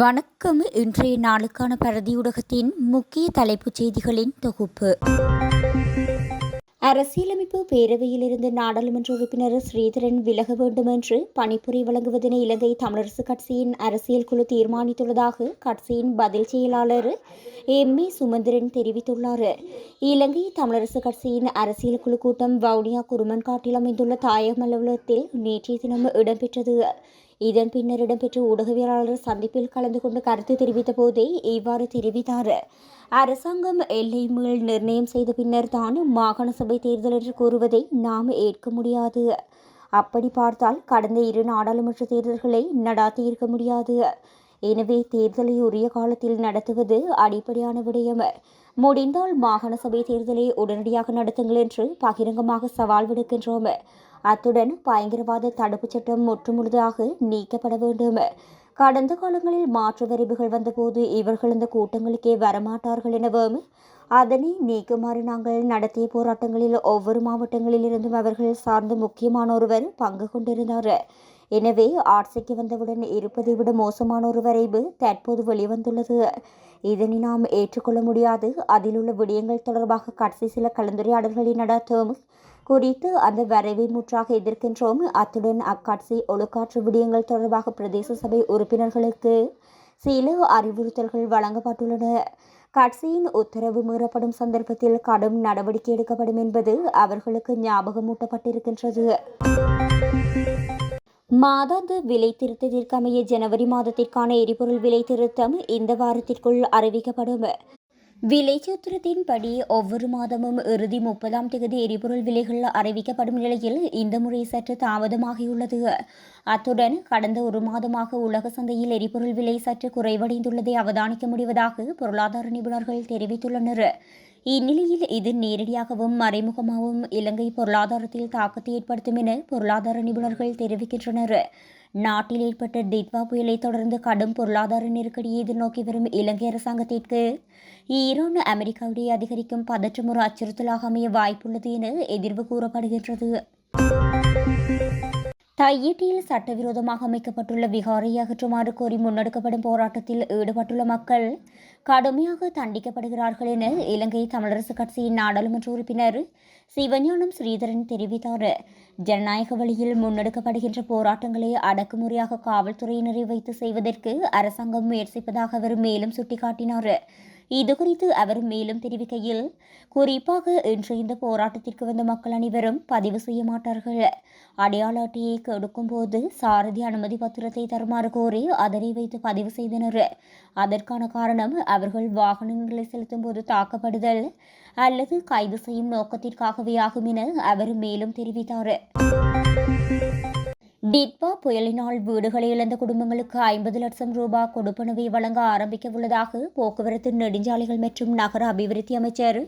வணக்கம். இன்றைய நாளுக்கான பரதியூடகத்தின் முக்கிய தலைப்புச் செய்திகளின் தொகுப்பு. அரசியலமைப்பு பேரவையிலிருந்து நாடாளுமன்ற உறுப்பினர் ஸ்ரீதரன் விலக வேண்டும் என்று பணிப்புரை வழங்குவதென இலங்கை தமிழரசுக் கட்சியின் அரசியல் குழு தீர்மானித்துள்ளதாக கட்சியின் பதில் செயலாளர் எம். ஏ. சுமந்திரன் தெரிவித்துள்ளார். இலங்கை தமிழரசுக் கட்சியின் அரசியல் குழு கூட்டம் வவுனியா குருமன்காட்டில் அமைந்துள்ள தாயகம் அலுவலகத்தில் நேற்றைய தினம் இடம்பெற்றது. இதன் பின்னர் இடம்பெற்ற ஊடகவியலாளர் சந்திப்பில் கலந்து கொண்டு கருத்து தெரிவித்த போதே இவ்வாறு தெரிவித்தார். அரசாங்கம் எல்லை மீள் நிர்ணயம் செய்த பின்னர் தான் மாகாண சபை தேர்தல் என்று கூறுவதை நாம் ஏற்க முடியாது. அப்படி பார்த்தால் கடந்த இரு நாடாளுமன்ற தேர்தல்களை நடாத்தியிருக்க முடியாது. எனவே தேர்தலை உரிய காலத்தில் நடத்துவது அடிப்படையான விடயம். முடிந்தால் மாகாண சபை தேர்தலை உடனடியாக நடத்துங்கள் என்று பகிரங்கமாக சவால் விடுக்கின்றோம். அத்துடன் பயங்கரவாத தடுப்புச் சட்டம் முற்றுமுழுதாக நீக்கப்பட வேண்டும். கடந்த காலங்களில் மாற்று வரிவுகள் வந்தபோது இவர்கள் இந்த கூட்டங்களுக்கே வரமாட்டார்கள் எனவும் அதனை நீக்குமாறு நாங்கள் நடத்திய போராட்டங்களில் ஒவ்வொரு மாவட்டங்களில் இருந்தும் அவர்கள் சார்ந்த முக்கியமான ஒருவர் பங்கு கொண்டிருந்தார். எனவே ஆட்சிக்கு வந்தவுடன் இருப்பதை விட மோசமான ஒரு வரைவு தற்போது வெளிவந்துள்ளது. இதனை நாம் ஏற்றுக்கொள்ள முடியாது. அதில் உள்ள விடயங்கள் தொடர்பாக கடைசி சில கலந்துரையாடல்களை நடத்தும் குறித்து அந்த வரைவை முற்றாக எதிர்க்கின்றோம். அத்துடன் அக்காட்சி ஒழுக்காற்று விடயங்கள் தொடர்பாக பிரதேச சபை உறுப்பினர்களுக்கு சில அறிவுறுத்தல்கள் வழங்கப்பட்டுள்ளன. கட்சியின் உத்தரவு மீறப்படும் சந்தர்ப்பத்தில் கடும் நடவடிக்கை எடுக்கப்படும் என்பது அவர்களுக்கு ஞாபகமூட்டப்பட்டிருக்கின்றது. மாதாந்த விலை திருத்தத்திற்கமைய ஜனவரி மாதத்திற்கான எரிபொருள் விலை திருத்தம் இந்த வாரத்திற்குள் அறிவிக்கப்படும். விலைச்சூத்திரத்தின்படி ஒவ்வொரு மாதமும் இறுதி முப்பதாம் தேதி எரிபொருள் விலைகள் அறிவிக்கப்படும் நிலையில் இந்த முறை சற்று தாமதமாகியுள்ளது. அத்துடன் கடந்த ஒரு மாதமாக உலக சந்தையில் எரிபொருள் விலை சற்று குறைவடைந்துள்ளதை அவதானிக்க முடிவதாக பொருளாதார நிபுணர்கள் தெரிவித்துள்ளனர். இந்நிலையில் இது நேரடியாகவும் மறைமுகமாகவும் இலங்கை பொருளாதாரத்தில் தாக்கத்தை ஏற்படுத்தும் என பொருளாதார நிபுணர்கள் தெரிவிக்கின்றனர். நாட்டில் ஏற்பட்ட டிட்வா புயலை தொடர்ந்து கடும் பொருளாதார நெருக்கடியை எதிர்நோக்கி வரும் இலங்கை அரசாங்கத்திற்கு ஈரான் அமெரிக்காவுடைய அதிகரிக்கும் பதற்றம் ஒரு அச்சுறுத்தலாக அமைய வாய்ப்புள்ளது என எதிர்வு கூறப்படுகின்றது. தையிட்டியில் சட்டவிரோதமாக அமைக்கப்பட்டுள்ள விகாரை அகற்றுமாறு கோரி முன்னெடுக்கப்படும் போராட்டத்தில் ஈடுபட்டுள்ள மக்கள் கடுமையாக தண்டிக்கப்படுகிறார்கள் என இலங்கை தமிழரசுக் கட்சியின் நாடாளுமன்ற உறுப்பினர் சிவஞானம் ஸ்ரீதரன் தெரிவித்தார். ஜனநாயக வழியில் முன்னெடுக்கப்படுகின்ற போராட்டங்களை அடக்குமுறையாக காவல்துறையினரை வைத்து செய்வதற்கு அரசாங்கம் முயற்சிப்பதாக அவர் மேலும் சுட்டிக்காட்டினார். இதுகுறித்து அவர் மேலும் தெரிவிக்கையில் குறிப்பாக இன்று இந்த போராட்டத்திற்கு வந்த மக்கள் அனைவரும் பதிவு செய்ய மாட்டார்கள். அடையாள அட்டையை கொடுக்கும் போது சாரதி அனுமதி பத்திரத்தை தருமாறு கோரி அதனை வைத்து பதிவு செய்தனர். அதற்கான காரணம் அவர்கள் வாகனங்களை செலுத்தும் போது தாக்கப்படுதல் அல்லது கைது செய்யும் நோக்கத்திற்காகவே ஆகும் என அவர் மேலும் தெரிவித்தார். டிட்பா புயலினால் வீடுகளை இழந்த குடும்பங்களுக்கு ஐம்பது லட்சம் ரூபாய் கொடுப்பனவை வழங்க ஆரம்பிக்க உள்ளதாக போக்குவரத்து நெடுஞ்சாலைகள் மற்றும் நகர அபிவிருத்தி அமைச்சர்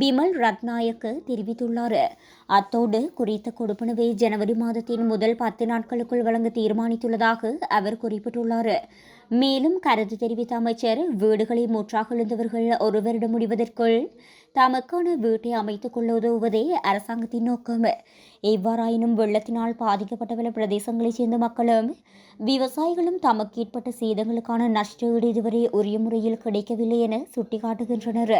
பிமல் ரத்நாயக்கு தெரிவித்துள்ளார். அத்தோடு குறித்த கொடுப்பனவை ஜனவரி மாதத்தின் முதல் பத்து நாட்களுக்குள் வழங்க தீர்மானித்துள்ளதாக அவர் குறிப்பிட்டுள்ளார். மேலும் கருத்து தெரிவித்த அமைச்சர் வீடுகளை மூற்றாக எழுந்தவர்கள் ஒரு வருடம் முடிவதற்குள் தமக்கான வீட்டை அமைத்துக் கொள்ள உதவுவதே அரசாங்கத்தின் நோக்கம். எவ்வாறாயினும் வெள்ளத்தினால் பாதிக்கப்பட்ட பல பிரதேசங்களைச் சேர்ந்த மக்களும் விவசாயிகளும் தமக்கு ஏற்பட்ட சேதங்களுக்கான நஷ்டஈடு இதுவரை உரிய முறையில் கிடைக்கவில்லை என சுட்டிக்காட்டுகின்றனர்.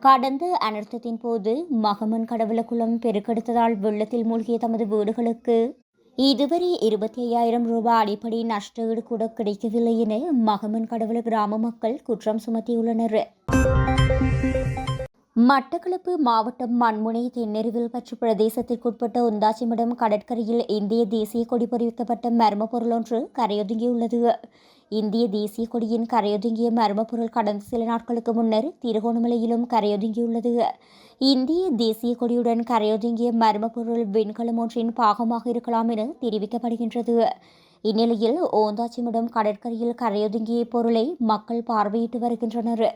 கடந்த அனர்த்தத்தின் போது மகமன் கடவுளக்குளம் பெருக்கெடுத்ததால் வெள்ளத்தில் மூழ்கிய தமது வீடுகளுக்கு இதுவரை இருபத்தி ஐயாயிரம் ரூபாய் அடிப்படை நஷ்டஈடு கூட கிடைக்கவில்லை என மகமன் கடவுள கிராம மக்கள் குற்றம் சுமத்தியுள்ளனர். மட்டக்களப்பு மாவட்டம் மண்முனை தென்னெருவில் பற்றி பிரதேசத்திற்குட்பட்ட உந்தாச்சிமடம் கடற்கரையில் இந்திய தேசிய கொடி பொறிவிக்கப்பட்ட மர்ம பொருள் ஒன்று கரையொதுங்கியுள்ளது. இந்திய தேசிய கொடியின் கரையொதுங்கிய மர்மப்பொருள் கடந்த சில நாட்களுக்கு முன்னர் திருகோணமலையிலும் கரையொதுங்கியுள்ளது. இந்திய தேசிய கொடியுடன் கரையொதுங்கிய மர்ம பொருள் விண்கலம் ஒன்றின் பாகமாக இருக்கலாம் என தெரிவிக்கப்படுகின்றது. இந்நிலையில் ஓந்தாச்சிமிடம் கடற்கரையில் கரையொதுங்கிய பொருளை மக்கள் பார்வையிட்டு வருகின்றனர்.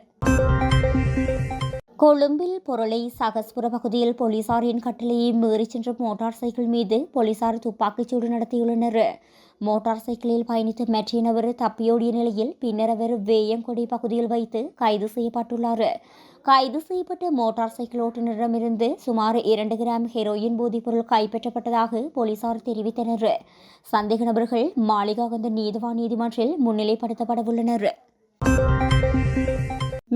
கொழும்பில் பொருளை சகஸ்புர பகுதியில் போலீசாரின் கட்டளையை மீறி சென்ற மோட்டார் சைக்கிள் மீது போலீசார் துப்பாக்கிச்சூடு நடத்தியுள்ளனர். மோட்டார் சைக்கிளில் பயணித்த மெற்றினவர் நபர் தப்பியோடிய நிலையில் பின்னர் அவர் வேயங்கொடி பகுதியில் வைத்து கைது செய்யப்பட்டுள்ளார். கைது செய்யப்பட்ட மோட்டார் சைக்கிள் ஓட்டுநரிடமிருந்து சுமார் இரண்டு கிராம் ஹெரோயின் போதைப்பொருள் கைப்பற்றப்பட்டதாக போலீசார் தெரிவித்தனர். சந்தேக நபர்கள் மாளிகாகந்த நீதிவான் நீதிமன்றில் முன்னிலைப்படுத்தப்படவுள்ளனர்.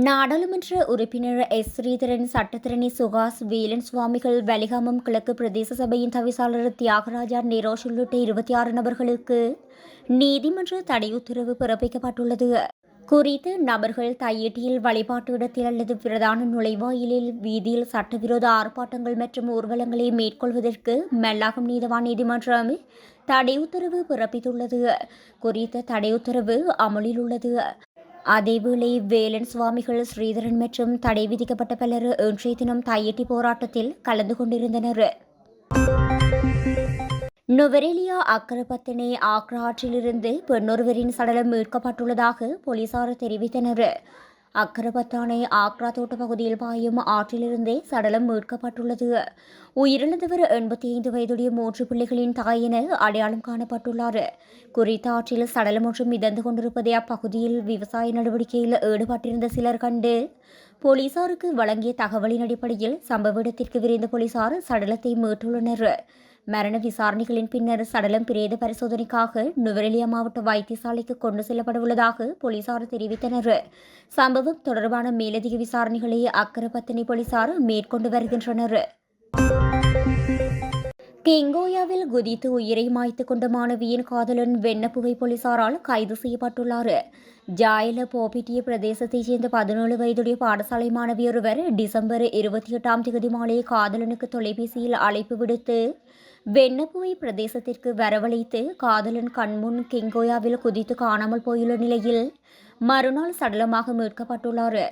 நாடாளுமன்ற உறுப்பினர் எஸ். ஸ்ரீதரன் சட்டத்திரணி சுகாஸ் வேலன் சுவாமிகள் வலிகாமம் கிழக்கு பிரதேச சபையின் தவிசாளர் தியாகராஜா நிரோஷ் உள்ளிட்ட இருபத்தி ஆறு நபர்களுக்கு நீதிமன்ற தடை உத்தரவு பிறப்பிக்கப்பட்டுள்ளது. குறித்த நபர்கள் தையீட்டியில் வழிபாட்டு இடத்தில் அல்லது பிரதான நுழைவாயிலில் வீதியில் சட்டவிரோத ஆர்ப்பாட்டங்கள் மற்றும் ஊர்வலங்களை மேற்கொள்வதற்கு மெல்லாகம் நீதவான் நீதிமன்றம் தடை உத்தரவு பிறப்பித்துள்ளது. குறித்த தடை உத்தரவு அமலில் உள்ளது. அதேவேளை வேலன் சுவாமிகள் ஸ்ரீதரன் மற்றும் தடை விதிக்கப்பட்ட பலர் இன்றைய தினம் தையட்டி போராட்டத்தில் கலந்து கொண்டிருந்தனர். நுவரெலியா அக்கரப்பத்தினை ஆக்ரா ஆற்றிலிருந்து பெண்ணொருவரின் சடலம் மீட்கப்பட்டுள்ளதாக போலீசார் தெரிவித்தனர். அக்கரபத்தானை ஆக்ரா தோட்ட பகுதியில் பாயும் ஆற்றிலிருந்தே சடலம் மீட்கப்பட்டுள்ளது. உயிரிழந்தவர் எண்பத்தி ஐந்து வயதுடைய மூன்று பிள்ளைகளின் தாய் என அடையாளம் காணப்பட்டுள்ளார். குறித்த ஆற்றில் சடலம் ஒன்றும் மிதந்து கொண்டிருப்பதை அப்பகுதியில் விவசாய நடவடிக்கையில் ஈடுபட்டிருந்த சிலர் கண்டு போலீசாருக்கு வழங்கிய தகவலின் அடிப்படையில் சம்பவ இடத்திற்கு விரைந்த போலீசார் சடலத்தை மீட்டுள்ளனர். மரண விசாரணைகளின் பின்னர் சடலம் பிரேத பரிசோதனைக்காக நுவரெலியா மாவட்ட வைத்தியசாலைக்கு கொண்டு செல்லப்படவுள்ளதாக போலீசார் தெரிவித்தனர். சம்பவம் தொடர்பான மேலதிக விசாரணைகளை அக்கரப்பத்தினி போலீசார் மேற்கொண்டு வருகின்றனர். கெங்கோயாவில் குதித்து உயிரை மாய்த்து கொண்ட மாணவியின் காதலன் வெண்ணப்புகை போலீசாரால் கைது செய்யப்பட்டுள்ளார். ஜாயல போபிட்டிய பிரதேசத்தைச் சேர்ந்த பதினேழு வயதுடைய பாடசாலை மாணவி ஒருவர் டிசம்பர் இருபத்தி எட்டாம் தேதி மாலை காதலனுக்கு தொலைபேசியில் அழைப்பு விடுத்து வெண்ணப்புவை பிரதேசத்திற்கு வரவழைத்து காதலன் கண்முன் கெங்கோயாவில் குதித்து காணாமல் போயுள்ள நிலையில் மறுநாள் சடலமாக மீட்கப்பட்டுள்ளார்.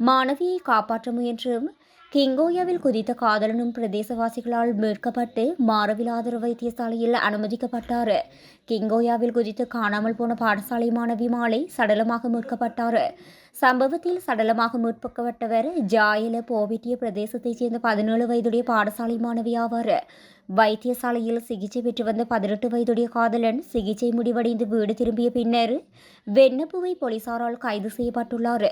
மாணவியை காப்பாற்ற முயன்றும் கிங்கோயாவில் குதித்த காதலனும் பிரதேசவாசிகளால் மீட்கப்பட்டு மாரவில் ஆதரவு வைத்தியசாலையில் அனுமதிக்கப்பட்டார். கிங்கோயாவில் குதித்து காணாமல் போன பாடசாலை மாணவி மாலை சடலமாக மீட்கப்பட்டார். சம்பவத்தில் சடலமாக மீட்பக்கப்பட்டவர் ஜாயில போவிட்டிய பிரதேசத்தைச் சேர்ந்த பதினேழு வயதுடைய பாடசாலை மாணவி ஆவார். வைத்தியசாலையில் சிகிச்சை பெற்று வந்த பதினெட்டு வயதுடைய காதலன் சிகிச்சை முடிவடைந்து வீடு திரும்பிய பின்னர் வெண்ணப்புவை போலீசாரால் கைது செய்யப்பட்டுள்ளார்.